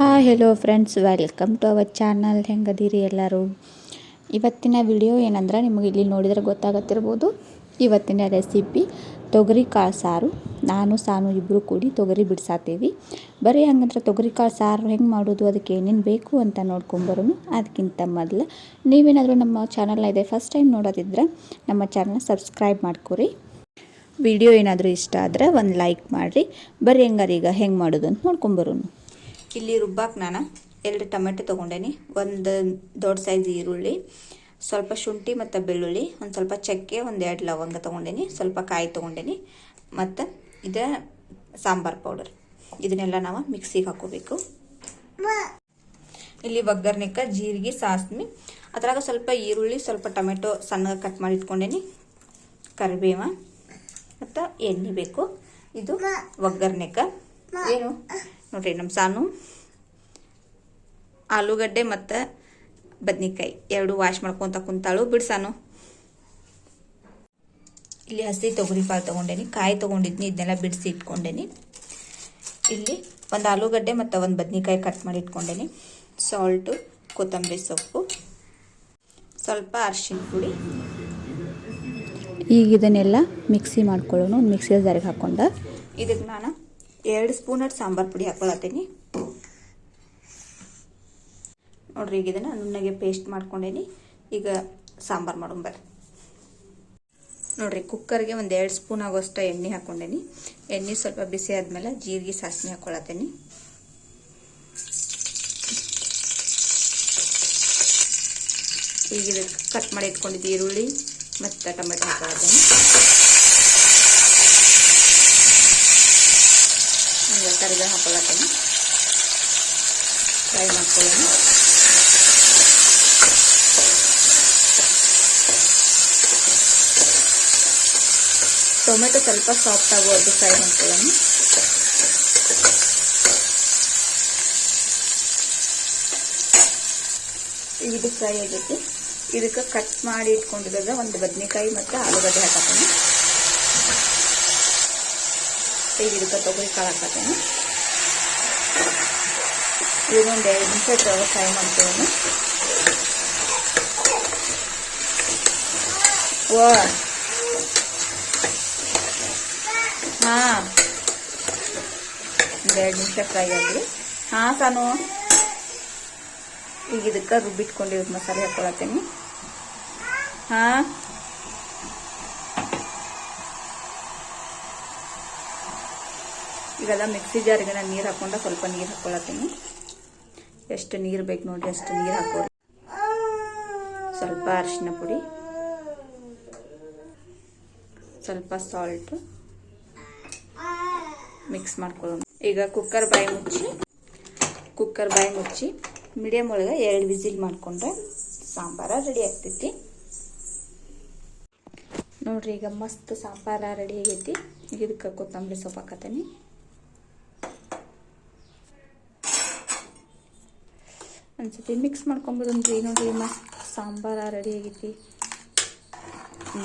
Hi hello friends welcome to our channel ಹೆಂಗದಿರಿ ಎಲ್ಲರೂ? ಇವತ್ತಿನ video ಏನಂದ್ರೆ ನಿಮಗೆ ಇಲ್ಲಿ ನೋಡಿದರೆ ಗೊತ್ತಾಗತ್ತಿರ್ಬೋದು. ಇವತ್ತಿನ ರೆಸಿಪಿ ತೊಗರಿ ಕಾಳು ಸಾರು. ನಾನು, ಸಾನು ಇಬ್ಬರು ಕೂಡಿ ತೊಗರಿ ಬಿಡ್ಸಾತೀವಿ. ಬರೀ ಹಂಗಂದ್ರೆ ತೊಗರಿ ಕಾಳು ಸಾರು ಹೆಂಗೆ ಮಾಡೋದು, ಅದಕ್ಕೆ ಏನೇನು ಬೇಕು ಅಂತ ನೋಡ್ಕೊಂಬರೋನು. ಅದಕ್ಕಿಂತ ಮೊದಲು ನೀವೇನಾದರೂ ನಮ್ಮ ಚಾನಲ್ನ ಇದೆ ಫಸ್ಟ್ ಟೈಮ್ ನೋಡೋದಿದ್ರೆ ನಮ್ಮ ಚಾನಲ್ನ ಸಬ್ಸ್ಕ್ರೈಬ್ ಮಾಡ್ಕೊರಿ. ವಿಡಿಯೋ ಏನಾದರೂ ಇಷ್ಟ ಆದರೆ ಒಂದು ಲೈಕ್ ಮಾಡಿರಿ. ಬರೀ ಹೆಂಗಾರೀಗ ಹೆಂಗೆ ಮಾಡೋದು ಅಂತ ನೋಡ್ಕೊಂಬರೋನು. ಇಲ್ಲಿ ರುಬ್ಬಾಕ್ ನಾನು ಎರಡು ಟೊಮೆಟೊ ತೊಗೊಂಡೇನಿ. ಒಂದು ದೊಡ್ಡ ಸೈಜ್ ಈರುಳ್ಳಿ, ಸ್ವಲ್ಪ ಶುಂಠಿ ಮತ್ತು ಬೆಳ್ಳುಳ್ಳಿ, ಒಂದು ಸ್ವಲ್ಪ ಚಕ್ಕೆ, ಒಂದು ಎರಡು ಲವಂಗ ತೊಗೊಂಡೇನಿ. ಸ್ವಲ್ಪ ಕಾಯಿ ತೊಗೊಂಡೇನಿ. ಮತ್ತು ಇದು ಸಾಂಬಾರ್ ಪೌಡರ್. ಇದನ್ನೆಲ್ಲ ನಾವು ಮಿಕ್ಸಿಗೆ ಹಾಕೋಬೇಕು. ಇಲ್ಲಿ ಒಗ್ಗರ್ನೆಕ್ಕ ಜೀರಿಗೆ, ಸಾಸ್ಮಿ, ಅದ್ರಾಗ ಸ್ವಲ್ಪ ಈರುಳ್ಳಿ, ಸ್ವಲ್ಪ ಟೊಮೆಟೊ ಸಣ್ಣಗೆ ಕಟ್ ಮಾಡಿ ಇಟ್ಕೊಂಡೇನಿ. ಕರಿಬೇವ ಮತ್ತು ಎಣ್ಣೆ ಬೇಕು. ಇದು ಒಗ್ಗರ್ನೆಕ್ಕ ಏನು? ನೋಡ್ರಿ, ನಮ್ಮ ಸಾನು ಆಲೂಗಡ್ಡೆ ಮತ್ತು ಬದ್ನಿಕಾಯಿ ಎರಡು ವಾಶ್ ಮಾಡ್ಕೊತ ಕುಂತಾಳು. ಬಿಡ್ಸಾನು ಇಲ್ಲಿ ಹಸಿ ತೊಗರಿ ಕಾಳು ತೊಗೊಂಡೇನಿ, ಕಾಯಿ ತೊಗೊಂಡಿದ್ನಿ, ಇದನ್ನೆಲ್ಲ ಬಿಡಿಸಿ ಇಟ್ಕೊಂಡೇನಿ. ಇಲ್ಲಿ ಒಂದು ಆಲೂಗಡ್ಡೆ ಮತ್ತು ಒಂದು ಬದ್ನಿಕಾಯಿ ಕಟ್ ಮಾಡಿ ಇಟ್ಕೊಂಡೇನಿ. ಸಾಲ್ಟು ಕೊತ್ತಂಬರಿ ಸೊಪ್ಪು, ಸ್ವಲ್ಪ ಅರಿಶಿನ ಪುಡಿ. ಈಗ ಇದನ್ನೆಲ್ಲ ಮಿಕ್ಸಿ ಮಾಡ್ಕೊಳ್ಳೋಣ ಮಿಕ್ಸಿಯಲ್ಲಿ ಮಿಕ್ಸಿ ಜಾರಿಗೆ ಹಾಕ್ಕೊಂಡು ಇದಕ್ಕೆ ನಾನು ಎರಡು ಸ್ಪೂನ್ ಅಷ್ಟು ಸಾಂಬಾರು ಪುಡಿ ಹಾಕೊಳತ್ತೀನಿ. ನೋಡ್ರಿ, ಈಗ ಇದನ್ನು ನುಣ್ಣಗೆ ಪೇಸ್ಟ್ ಮಾಡ್ಕೊಂಡೇನಿ. ಈಗ ಸಾಂಬಾರು ಮಾಡೋಣ ನೋಡ್ರಿ ಕುಕ್ಕರ್ಗೆ ಒಂದು ಎರಡು ಸ್ಪೂನ್ ಆಗೋಷ್ಟು ಎಣ್ಣೆ ಹಾಕೊಂಡೇನಿ. ಎಣ್ಣೆ ಸ್ವಲ್ಪ ಬಿಸಿ ಆದಮೇಲೆ ಜೀರಿಗೆ, ಸಾಸಿವೆ ಹಾಕೊಳತ್ತೀನಿ. ಈಗ ಕಟ್ ಮಾಡಿ ಇಟ್ಕೊಂಡಿದ್ದು ಈರುಳ್ಳಿ ಮತ್ತು ಟೊಮೆಟೊ ಹಾಕೊಳತ್ತೀನಿ. ಈಗ ಕರಿಬೇವು ಫ್ರೈ ಮಾಡ್ಕೊಳ್ಳೋಣ. ಟೊಮೆಟೊ ಸ್ವಲ್ಪ ಸಾಫ್ಟ್ ಆಗುವುದು ಫ್ರೈ ಮಾಡ್ಕೊಳ್ಳೋಣ. ಇದು ಫ್ರೈ ಆಗೈತಿ ಇದಕ್ಕೆ ಕಟ್ ಮಾಡಿ ಇಟ್ಕೊಂಡಿದ್ದಾಗ ಒಂದು ಬದನೆಕಾಯಿ ಮತ್ತು ಆಲೂಗಡ್ಡೆ ಹಾಕತ್ತೀನಿ ತೊಗರಿ ಕಾಳು ಹಾಕತ್ತೀನಿ ಇದೊಂದು ಎರಡು ನಿಮಿಷ ಫ್ರೈ ಮಾಡ್ತೇವೆ ಓ. ಹಾಂ. ಎರಡು ನಿಮಿಷ ಫ್ರೈ ಆಗಲಿ ಹಾಂ, ಸಾನು. ಈಗ ಇದಕ್ಕೆ ರುಬ್ಬಿಟ್ಕೊಂಡಿರೋದು ಮಸಾಲೆ ಹಾಕೊಳತ್ತೀನಿ. ಹಾಂ. ಈಗೆಲ್ಲ ಮಿಕ್ಸಿ ಜಾರಿಗೆ ನಾನು ನೀರು ಹಾಕೊಂಡ ಸ್ವಲ್ಪ ನೀರು ಹಾಕೊಳತ್ತೀನಿ. ಎಷ್ಟು ನೀರು ಬೇಕು ನೋಡಿ ಅಷ್ಟು ನೀರು ಹಾಕೋರಿ. ಸ್ವಲ್ಪ ಅರಿಶಿನ ಪುಡಿ, ಸ್ವಲ್ಪ ಸಾಲ್ಟು ಮಿಕ್ಸ್ ಮಾಡ್ಕೊಳ್ಳೋಣ. ಈಗ ಕುಕ್ಕರ್ ಬಾಯಿ ಮುಚ್ಚಿ ಕುಕ್ಕರ್ ಬಾಯಿ ಮುಚ್ಚಿ ಮೀಡಿಯಮ್ ಒಳಗೆ ಎರಡು ವಿಸಿಲ್ ಮಾಡಿಕೊಂಡ್ರೆ ಸಾಂಬಾರ ರೆಡಿ ಆಗ್ತೈತಿ. ನೋಡ್ರಿ, ಈಗ ಮಸ್ತ್ ಸಾಂಬಾರ ರೆಡಿ ಆಗೈತಿ. ಇದಕ್ಕೆ ಕೊತ್ತಂಬರಿ ಸೊಪ್ಪು ಹಾಕತ್ತೀನಿ ಒಂದ್ಸತಿ ಮಿಕ್ಸ್ ಮಾಡ್ಕೊಂಬಿಡೋಣ್ರಿ ನೋಡಿರಿ ಮಸ್ತ್ ಸಾಂಬಾರ ರೆಡಿ ಆಗೈತಿ.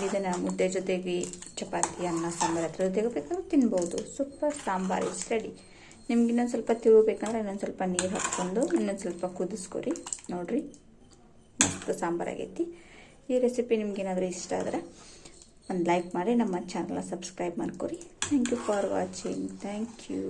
ಇದನ್ನು ಮುದ್ದೆ ಜೊತೆಗೆ ಚಪಾತಿ, ಅನ್ನ, ಸಾಂಬಾರು ಹತ್ರ ಜೊತೆಗೆ ಬೇಕಾದ್ರೆ ತಿನ್ಬೋದು. ಸೂಪರ್ ಸಾಂಬಾರು ಇಸ್ ರೆಡಿ ನಿಮ್ಗೆ ಇನ್ನೊಂದು ಸ್ವಲ್ಪ ತಿಳ್ಬೇಕಂದ್ರೆ ಇನ್ನೊಂದು ಸ್ವಲ್ಪ ನೀರು ಹಾಕ್ಕೊಂಡು ಇನ್ನೊಂದು ಸ್ವಲ್ಪ ಕುದಿಸ್ಕೊರಿ. ನೋಡಿರಿ, ಮಸ್ತ್ ಸಾಂಬಾರು ಆಗೈತಿ. ಈ ರೆಸಿಪಿ ನಿಮ್ಗೇನಾದರೂ ಇಷ್ಟ ಆದರೆ ಒಂದು ಲೈಕ್ ಮಾಡಿ, ನಮ್ಮ ಚಾನಲ್ನ ಸಬ್ಸ್ಕ್ರೈಬ್ ಮಾಡ್ಕೊರಿ. Thank you for watching thank you